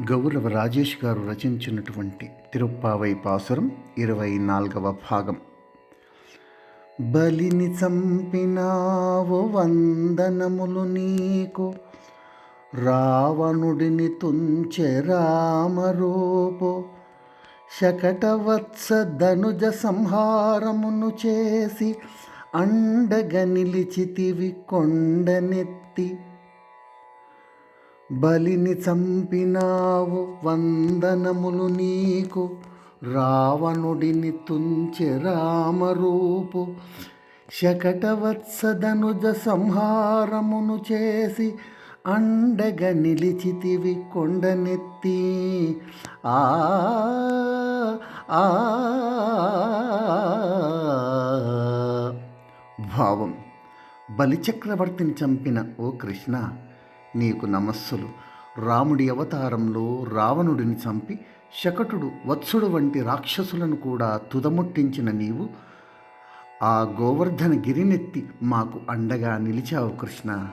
గౌరవ రాజేష్ గారు రచించినటువంటి తిరుప్పావై పాసురం ఇరవై నాలుగవ భాగం. బలిని చంపినావు వందనములు నీకు రావణుడిని తుంచె రామరూపు శకటవత్స ధనుజ సంహారమును చేసి అండగ నిలిచితివి కొండనెత్తి బలిని చంపినావు వందనములు నీకు రావణుడిని తుంచె రామరూపు శకటవత్సదనుజ సంహారమును చేసి అండగ నిలిచితివి కొండనెత్తి ఆ ఆ భావం బలిచక్రవర్తిని చంపిన ఓ కృష్ణ నీకు నమస్సులు. రాముడి అవతారంలో రావణుడిని చంపి శకటుడు వత్సుడు వంటి రాక్షసులను కూడా తుదముట్టించిన నీవు ఆ గోవర్ధన గిరినెత్తి మాకు అండగా నిలిచావు కృష్ణ.